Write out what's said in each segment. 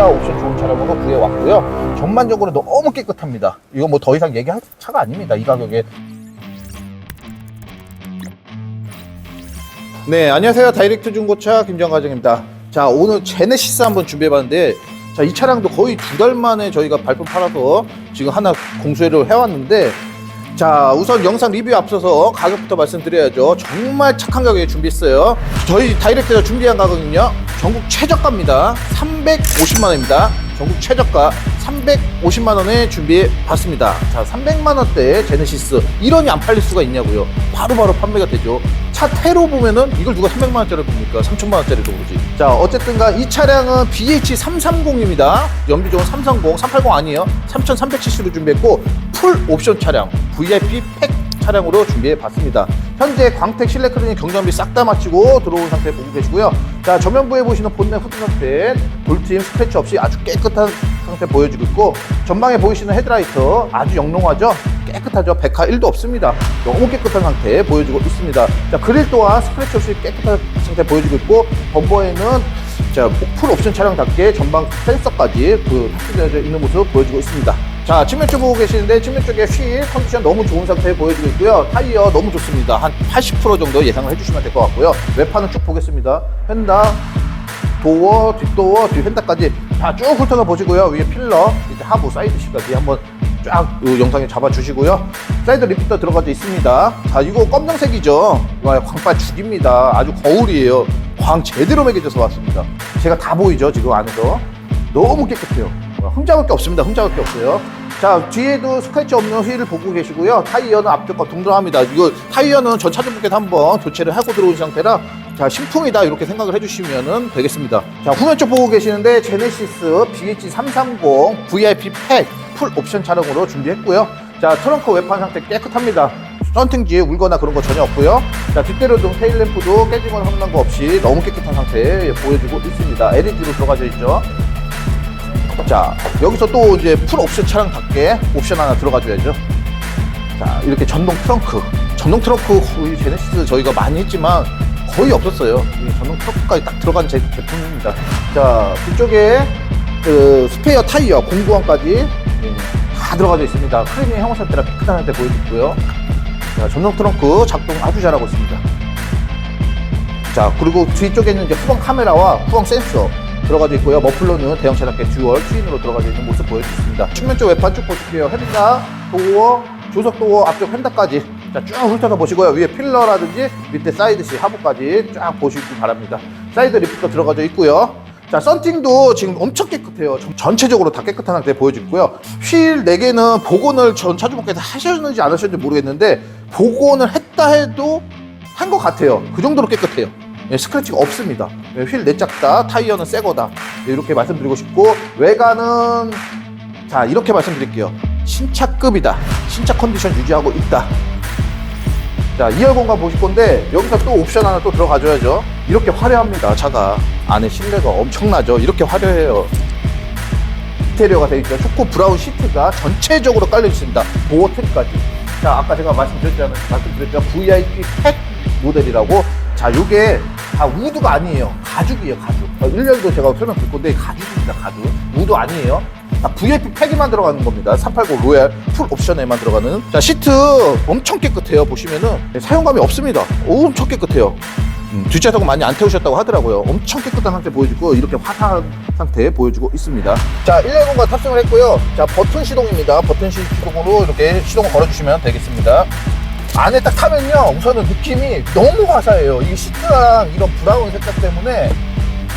진짜 옵션 좋은 차량으로 구해왔고요. 전반적으로 너무 깨끗합니다. 이거 뭐 더 이상 얘기할 차가 아닙니다. 이 가격에. 네, 안녕하세요. 다이렉트 중고차 김정가정입니다. 자, 오늘 제네시스 한번 준비해봤는데, 자, 이 차량도 거의 두 달 만에 저희가 발품 팔아서 지금 하나 공수를 해왔는데, 자, 우선 영상 리뷰 앞서서 가격부터 말씀드려야죠. 정말 착한 가격에 준비했어요. 저희 다이렉트에서 준비한 가격은요, 전국 최저가입니다. 350만원입니다. 전국 최저가 350만원에 준비해 봤습니다. 자, 300만원대 제네시스. 이런이 안 팔릴 수가 있냐고요. 바로바로 판매가 되죠. 차 태로 보면은 이걸 누가 300만원짜리 봅니까? 3천만원짜리도 보지. 자, 어쨌든가 이 차량은 BH330입니다. 연비 좋은 330, 380 아니에요. 3300cc로 준비했고, 풀 옵션 차량, VIP 팩 차량으로 준비해 봤습니다. 현재 광택 실내 클리닝 경정비 싹 다 마치고 들어온 상태 보고 계시고요. 자, 전면부에 보시는 본넷 후드 상태, 돌트임 스크래치 없이 아주 깨끗한 상태 보여지고 있고, 전방에 보이시는 헤드라이트 아주 영롱하죠? 깨끗하죠? 백화 1도 없습니다. 너무 깨끗한 상태 보여지고 있습니다. 자, 그릴 또한 스크래치 없이 깨끗한 상태 보여지고 있고, 범버에는 자, 풀 옵션 차량답게 전방 센서까지 그 탑재되어 있는 모습 보여지고 있습니다. 자, 측면 쪽 보고 계시는데 측면 쪽에 휠 컨디션 너무 좋은 상태에 보여지고 있고요. 타이어 너무 좋습니다. 한 80% 정도 예상을 해주시면 될 것 같고요. 외판은 쭉 보겠습니다. 펜다, 도어, 뒷도어, 뒤 펜다까지 다 쭉 훑어서 보시고요. 위에 필러, 이제 하부, 사이드 시까지 한번 쫙 그 영상에 잡아주시고요. 사이드 리피터 들어가져 있습니다. 자, 이거 검정색이죠. 와, 광빨 죽입니다. 아주 거울이에요. 광 제대로 매겨져서 왔습니다. 제가 다 보이죠, 지금 안에서. 너무 깨끗해요. 흠잡을 게 없습니다. 흠잡을 게 없어요. 자, 뒤에도 스크래치 없는 휠을 보고 계시고요. 타이어는 앞뒤가 동등합니다. 이거 타이어는 전 차주분께서 한번 교체를 하고 들어온 상태라 자, 신품이다 이렇게 생각을 해주시면 되겠습니다. 자, 후면 쪽 보고 계시는데 제네시스 BH330 VIP 팩 풀 옵션 차량으로 준비했고요. 자, 트렁크 외판 상태 깨끗합니다. 썬팅지에 울거나 그런 거 전혀 없고요. 자, 뒷대로 등 테일램프도 깨지거나 험난 거 없이 너무 깨끗한 상태에 보여지고 있습니다. LED로 들어가져 있죠. 자, 여기서 또 이제 풀 옵션 차량답게 옵션 하나 들어가 줘야죠. 자, 이렇게 전동 트렁크. 전동 트렁크 거의 제네시스 저희가 많이 했지만 거의 없었어요. 이 전동 트렁크까지 딱 들어간 제, 제품입니다. 자, 뒤쪽에 그 스페어 타이어 공구원까지 예, 다 들어가져 있습니다. 크리밍 형호 상태라 깨끗한 상태 보여주고요. 자, 전동 트렁크 작동 아주 잘하고 있습니다. 자, 그리고 뒤쪽에는 이제 후방 카메라와 후방 센서 들어가져 있고요. 머플러는 대형차답게 듀얼 트윈으로 들어가져 있는 모습 보여주십니다. 측면 쪽 외판 쭉 보실게요. 핸다, 도어, 조석 도어, 앞쪽 핸다까지 자, 쭉 훑어서 보시고요. 위에 필러라든지 밑에 사이드시 하부까지 쫙 보시기 바랍니다. 사이드 리프트 들어가져 있고요. 자, 썬팅도 지금 엄청 깨끗해요. 전- 전체적으로 다 깨끗한 상태 보여지고 있고요. 휠 4개는 복원을 전 차주분께서 하셨는지 안 하셨는지 모르겠는데 복원을 했다 해도 한 것 같아요. 그 정도로 깨끗해요. 예, 스크래치가 없습니다. 예, 휠 내짝 다, 타이어는 새 거다. 예, 이렇게 말씀드리고 싶고 외관은 자 이렇게 말씀드릴게요. 신차급이다. 신차 컨디션 유지하고 있다. 자 2열 공간 보실 건데 여기서 또 옵션 하나 또 들어가줘야죠. 이렇게 화려합니다. 차가 안에 실내가 엄청나죠. 이렇게 화려해요. 인테리어가 되어 있죠. 초코 브라운 시트가 전체적으로 깔려 있습니다. 도어 트리까지. 자, 아까 제가 말씀드렸잖아요. 말씀드렸죠. VIP 팩 모델이라고. 자, 요게 다 우드가 아니에요. 가죽이에요, 가죽. 어, 1년도 제가 설명드릴 건데 가죽입니다, 가죽. 우드 아니에요. 다 VIP 팩에만 들어가는 겁니다. 380 로얄 풀 옵션에만 들어가는. 자, 시트 엄청 깨끗해요. 보시면은 사용감이 없습니다. 엄청 깨끗해요. 음, 뒷좌석은 많이 안 태우셨다고 하더라고요. 엄청 깨끗한 상태 보여주고 이렇게 화사한 상태 보여주고 있습니다. 자, 110과 탑승을 했고요. 자, 버튼 시동입니다. 버튼 시- 시동으로 이렇게 시동을 걸어주시면 되겠습니다. 안에 딱 타면요, 우선은 느낌이 너무 화사해요. 이 시트랑 이런 브라운 색깔 때문에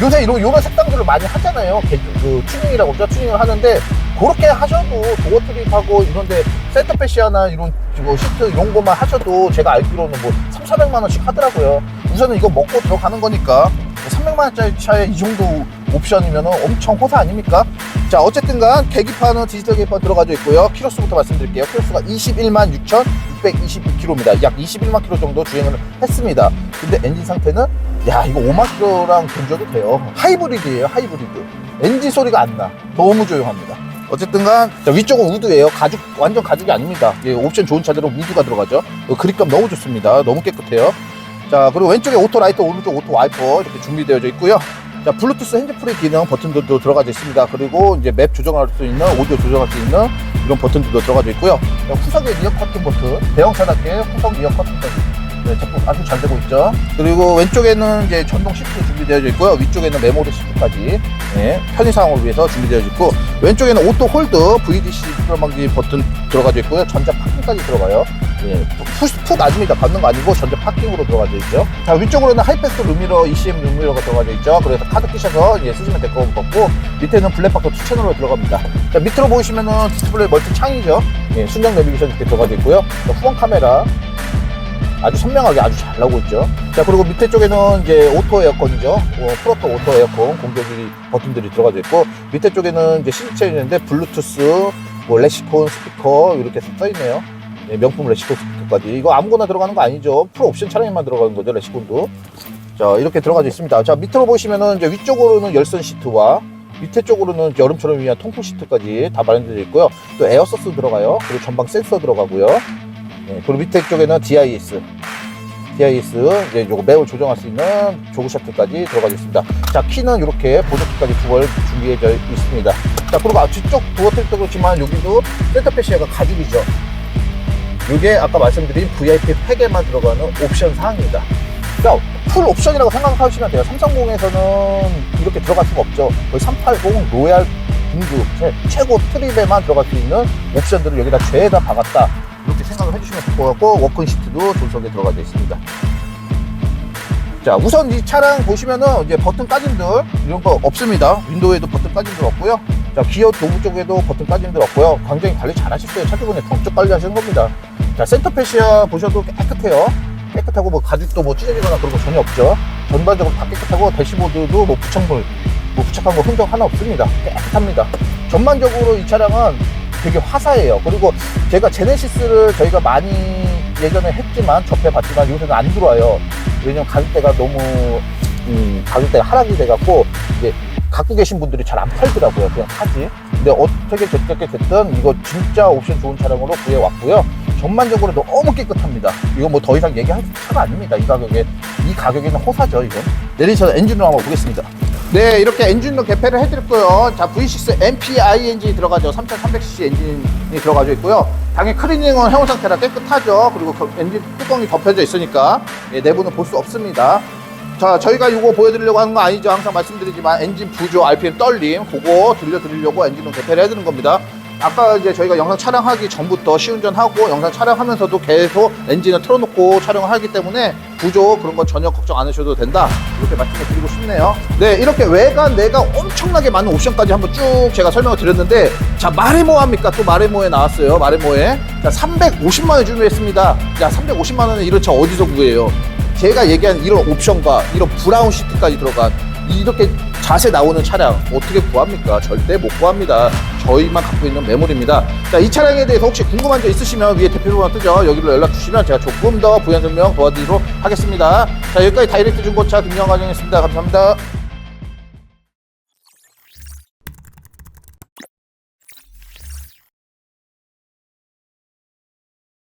요새 이런, 이런 색상들을 많이 하잖아요. 개- 그 튜닝이라고 그러죠. 튜닝을 하는데 그렇게 하셔도 도어 트립하고 이런데 센터 패시아나 이런 뭐 시트 이런 것만 하셔도 제가 알기로는 뭐 3, 400만 원씩 하더라고요. 우선은 이거 먹고 들어가는 거니까 300만 원짜리 차에 이 정도 옵션이면 엄청 호사 아닙니까? 자 어쨌든 간 계기판은 디지털 계기판 들어가져 있고요. 키로수부터 말씀드릴게요. 키로수가 21만 6,622km입니다. 약 21만 km 정도 주행을 했습니다. 근데 엔진 상태는 야 이거 5만 km랑 견줘도 돼요. 하이브리드예요 하이브리드. 엔진 소리가 안 나. 너무 조용합니다. 어쨌든간 자, 위쪽은 우드예요. 가죽 완전 가죽이 아닙니다. 예, 옵션 좋은 차들은 우드가 들어가죠. 어, 그립감 너무 좋습니다. 너무 깨끗해요. 자 그리고 왼쪽에 오토 라이트, 오른쪽 오토 와이퍼 이렇게 준비되어져 있고요. 자, 블루투스 핸즈프리 기능 버튼들도 들어가져 있습니다. 그리고 이제 맵 조정할 수 있는, 오디오 조정할 수 있는 이런 버튼들도 들어가져 있고요. 자, 후석의 리어 커튼 버튼, 대형 차답게 후석 리어 커튼까지 네, 제품 아주 잘 되고 있죠. 그리고 왼쪽에는 이제 전동 시트 준비되어 있고요. 위쪽에는 메모리 시트까지 예, 편의상을 위해서 준비되어 있고 왼쪽에는 오토 홀드 VDC 틀어막기 버튼 들어가져 있고요. 전자 파킹까지 들어가요. 예, 푸, 푸 놔줍니다. 받는 거 아니고 전자 파킹으로 들어가져 있죠. 자 위쪽으로는 하이패스 루미러, ECM 루미러가 들어가져 있죠. 그래서 카드 끼셔서 이제 쓰시면 될 것 같고 밑에는 블랙박스 투 채널로 들어갑니다. 자 밑으로 보시면은 디스플레이 멀티 창이죠. 예, 순정 내비게이션 이렇게 들어가져 있고요. 자, 후방 카메라 아주 선명하게 아주 잘 나오고 있죠. 자, 그리고 밑에 쪽에는 이제 오토 에어컨이죠. 어, 프로토 오토 에어컨 공격이 버튼들이 들어가져 있고, 밑에 쪽에는 이제 시스템이 있는데, 블루투스, 뭐, 레시콘 스피커, 이렇게 써 있네요. 예, 명품 레시콘 스피커까지. 이거 아무거나 들어가는 거 아니죠. 프로 옵션 차량에만 들어가는 거죠, 레시콘도. 자, 이렇게 들어가져 있습니다. 자, 밑으로 보시면은 이제 위쪽으로는 열선 시트와 밑에 쪽으로는 여름처럼 위한 통풍 시트까지 다 마련되어 있고요. 또 에어서스 들어가요. 그리고 전방 센서 들어가고요. 예, 그리고 밑에 쪽에는 DIS, DIS 이제 요거 매우 조정할 수 있는 조그 셔틀까지 들어가져 있습니다. 자 키는 이렇게 보조키까지 두 벌 준비되어 있습니다. 자 그리고 아, 뒤쪽 도어택도 그렇지만 여기도 센터페시아가 가죽이죠. 이게 아까 말씀드린 VIP 팩에만 들어가는 옵션 사항입니다. 풀 옵션이라고 생각하시면 돼요. 삼성공에서는 이렇게 들어갈 수가 없죠. 거의 380 로얄 등급 최- 최고 트립에만 들어갈 수 있는 옵션들을 여기다 죄에다 박았다. 이렇게 생각을 해주시면 될것 같고 워킹 시트도 존속에 들어가져 있습니다. 자 우선 이 차량 보시면은 이제 버튼 까짐들 이런 거 없습니다. 윈도우에도 버튼 까짐들 없고요. 자 기어 노브 쪽에도 버튼 까짐들 없고요. 굉장히 관리 잘 하셨어요. 차 기본에 덕적 관리 하시는 겁니다. 자 센터 패시아 보셔도 깨끗해요. 깨끗하고 뭐 가죽도 뭐 찢어지거나 그런 거 전혀 없죠. 전반적으로 다 깨끗하고 대시보드도 뭐 부착물 뭐 부착한 거 흔적 하나 없습니다. 깨끗합니다. 전반적으로 이 차량은 되게 화사해요. 그리고 제가 제네시스를 저희가 많이 예전에 했지만 접해봤지만 요새는 안 들어와요. 왜냐면 가격대가 너무 음, 가격대가 하락이 돼갖고 이제 갖고 계신 분들이 잘 안 팔더라고요. 그냥 사지. 근데 어떻게 어떻게 됐든 이거 진짜 옵션 좋은 차량으로 구해왔고요. 전반적으로 너무 깨끗합니다. 이거 뭐 더 이상 얘기할 차가 아닙니다. 이 가격에 이 가격에는 호사죠. 이건 내리셔서 엔진으로 한번 보겠습니다. 네, 이렇게 엔진도 개폐를 해드렸고요. 자, V6 MPI 엔진이 들어가죠. 3300cc 엔진이 들어가져 있고요. 당연히 클리닝은 해온 상태라 깨끗하죠. 그리고 그 엔진 뚜껑이 덮여져 있으니까 예, 내부는 볼 수 없습니다. 자, 저희가 이거 보여드리려고 하는 거 아니죠. 항상 말씀드리지만 엔진 부조, RPM 떨림, 그거 들려드리려고 엔진은 개폐를 해드리는 겁니다. 아까 이제 저희가 영상 촬영하기 전부터 시운전하고 영상 촬영하면서도 계속 엔진을 틀어놓고 촬영을 하기 때문에 부조 그런 건 전혀 걱정 안 하셔도 된다. 이렇게 말씀을 드리고 싶네요. 네, 이렇게 외관, 내가 엄청나게 많은 옵션까지 한번 쭉 제가 설명을 드렸는데 자, 마레모 합니까? 또 마레모에 나왔어요. 마레모에. 자, 350만 원 준비했습니다. 자, 350만 원에 이런 차 어디서 구해요? 제가 얘기한 이런 옵션과 이런 브라운 시트까지 들어간 이렇게 자세 나오는 차량 어떻게 구합니까? 절대 못 구합니다. 저희만 갖고 있는 메모리입니다. 자, 이 차량에 대해서 혹시 궁금한 점 있으시면 위에 대표번호 뜨죠? 여기로 연락 주시면 제가 조금 더 부연 설명 도와드리도록 하겠습니다. 자, 여기까지 다이렉트 중고차 김영 과정이었습니다. 감사합니다.